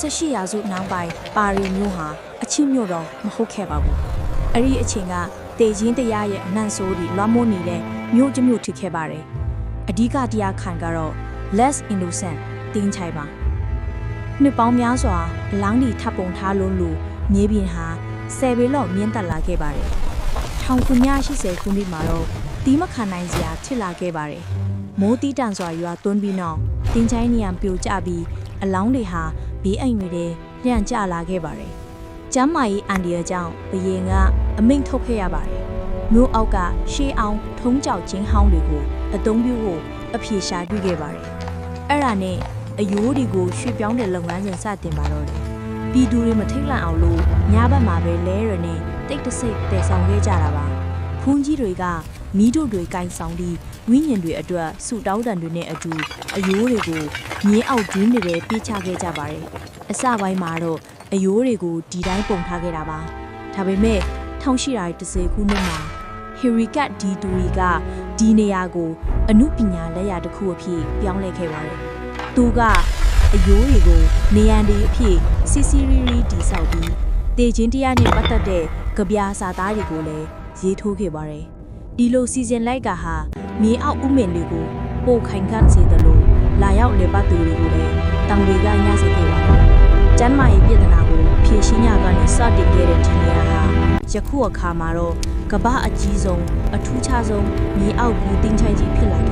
18ရာစုနောက်ပိုင်းပါရီမြို့ဟာအချင်းမြို့တော်မဟုတ်ခဲ့ပါဘူး။အဲ့ဒီအချိန်ကတေချင်းတရားရဲ့အနံ့ဆိုးတွေလွှမ်းမိုးနေတဲ့မြို့တစ်မြို့ဖြစ်ခဲ့ပါတယ်။အဓိကတရားခံကတော့ less innocent တင်းချိုင်ပါ။နှစ်ပေါင်းများစွာအလောင်းဒီထပ်ပုံထားလို့လူမြေပြင်ဟာဆယ်ပေလောက်မြင့်တက်လာခဲ့ပါတယ်။1980ခုနှစ်မှာတော့တီးမခံနိုင်စရာဖြစ်လာခဲ့ပါတယ်။မိုးတီးတန်စွာရွာသွန်းပြီးနောက်တင်းချိုင်းနေရန်ပြိုကျပြီး အလောင်းတွေဟာဘေးအိမ်တွေထဲလျံကျလာခဲ့ပါတယ်။ကျမ်းမာရေးအန်ဒီယာကြောင့်ဘရင်ကအမိန့်ထုတ်ခဲ့ရပါတယ်။မြို့အောက်ကရှေးအောင်ထုံးကြောက်ချင်းဟောင်းတွေကိုအသုံးပြုဖို့အပြေရှားတွေ့ခဲ့ပါတယ်။အဲ့ဒါနဲ့အယိုးတွေကိုရွှေ့ပြောင်းတဲ့လုပ်ငန်းစဉ်စတင်ပါတော့တယ်။ပြည်သူတွေမထိတ်လန့်အောင်လို့ညဘက်မှာပဲလဲရနဲ့တိတ်တဆိတ်တည်ဆောင်ခဲ့ကြတာပါ။ဖုန်ကြီးတွေကမီးတို့တွေကင်ဆောင်ပြီး ဝိညာဉ်တွေအတွက်ဆူတောင်းတန်တွေနဲ့အတူအယိုးတွေကိုမြင်းအောက်ဒင်းတွေပဲပြေးချခဲ့ကြပါတယ်။အစပိုင်းမှာတော့အယိုးတွေကိုဒီတိုင်းပုံထားခဲ့တာပါ။ဒါပေမဲ့1830ခုနှစ်မှာ Hericat D2 ကဒီနေရာကိုအမှုပညာလက်ရာတစ်ခုအဖြစ်ပြောင်းလဲခဲ့ပါတယ်။သူကအယိုးတွေကိုနေရန်ဒီအဖြစ်စီစီရီရီတီဆောက်ပြီးတေချင်းတရားနဲ့ပတ်သက်တဲ့ကြပြာစာသားတွေကိုလည်းရေးထိုးခဲ့ပါတယ်။ဒီလိုစီစဉ်လိုက်ကဟာ မြေအောက်ဥမင်တွေကိုပို့ခိုင်ခန့်စေတယ်လို့လာရောက်လေပတ်သူတွေကိုလည်းတံတွေကညစေခဲ့ပါတယ်။ကျမ်းမာရေးပြည်ထနာကိုဖြည့်ရှင်းရကနေစတင်ခဲ့တဲ့ဒီနေရာဟာယခုအခါမှာတော့ကမ္ဘာအကြီးဆုံးအထူးခြားဆုံးမြေအောက်ဘူးတင်းချိုင်ကြီးဖြစ်လာခဲ့ရ